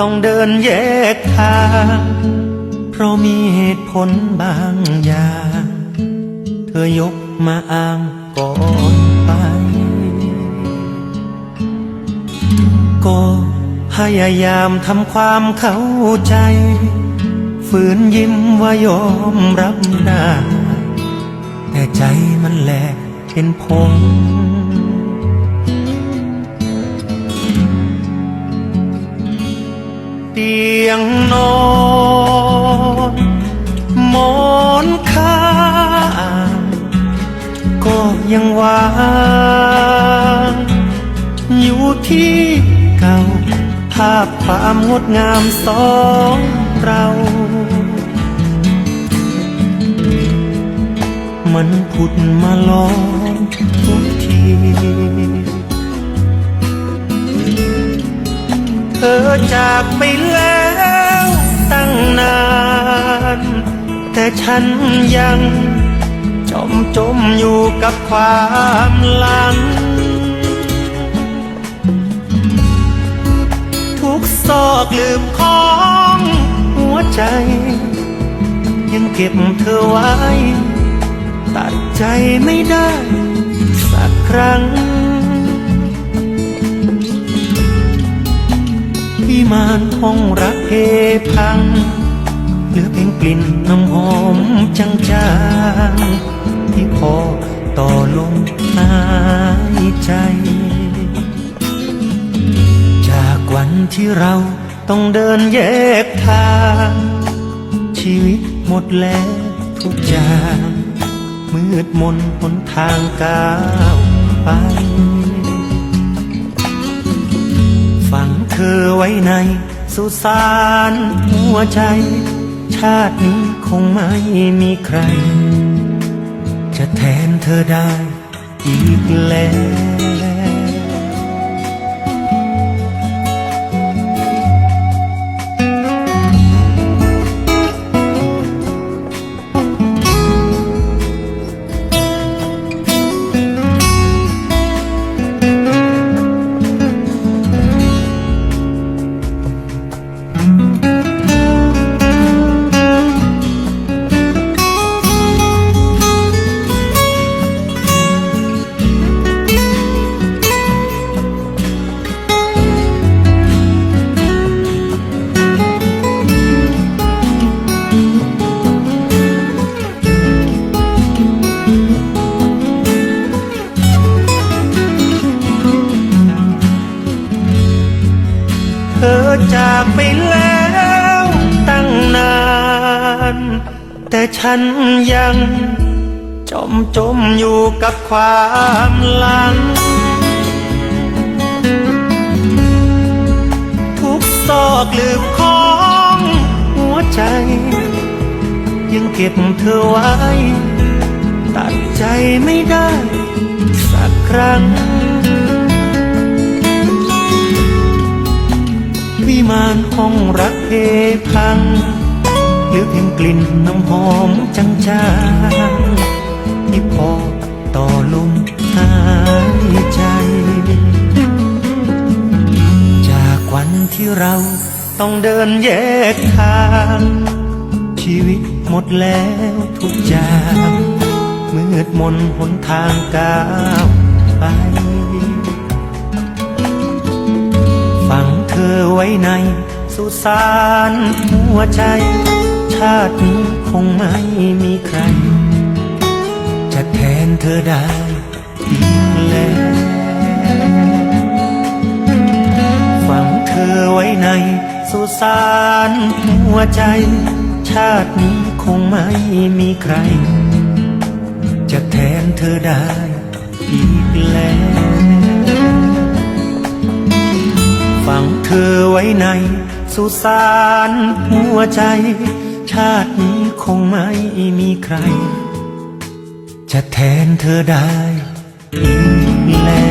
ต้องเดินแยกทาง เพราะมีเหตุผลบางอย่าง เธอยกมาอ้างก่อนไป ก็พยายามทำความเข้าใจ ฝืนยิ้มว่ายอมรับได้แต่ใจมันแหลกเป็นพง เตียงนอนหมอนข้างก็ยังวางอยู่ที่เก่า ภาพความงดงามสองเรามันผุดมาล้อมทุกที ธอจากไปแล้วตั้งนาน แต่ฉันยังจมจมอยู่กับความหลัง ทุกซอกลืมของหัวใจ ยังเก็บเธอไว้ ตัดใจไม่ได้สักครั้ง มานห้องรักเพพัง เหลือเพียงกลิ่นน้ำหอมจางๆที่พอต่อลมหายใจ จากวันที่เราต้องเดินแยกทาง ชีวิตหมดแล้วทุกอย่างมืดมนหนทางก้าวไป อไว้ในสุสานหัวใจ ชาตินี้คงไม่มีใคร จะแทนเธอได้อีกแล้ว ธอจากไปแล้วตั้งนาน แต่ฉันยังจมจมอยู่กับความหลัง ทุกซอกลืมของหัวใจ ยังเก็บเธอไว้ ตัดใจไม่ได้สักครั้ง ห้องรักเพพังหลือเพียงกลิ่นน้ำหอมจางๆที่พอต่อลมหายใจ จากวันที่เราต้องเดินแยกทาง ชีวิตหมดแล้วทุกอย่างมืดมนหนทางก้าวไปฝังเธอไว้ใน สุสานหัวใจ ชาตินี้คงไม่มีใคร จะแทนเธอได้อีกแล้วฝังเธอไว้ในสุสานหัวใจ ชาตินี้คงไม่มีใคร จะแทนเธอได้อีกแล้วฝังเธอไว้ใน สุสานหัวใจ ชาตินี้คงไม่มีใคร จะแทนเธอได้อีกแล้ว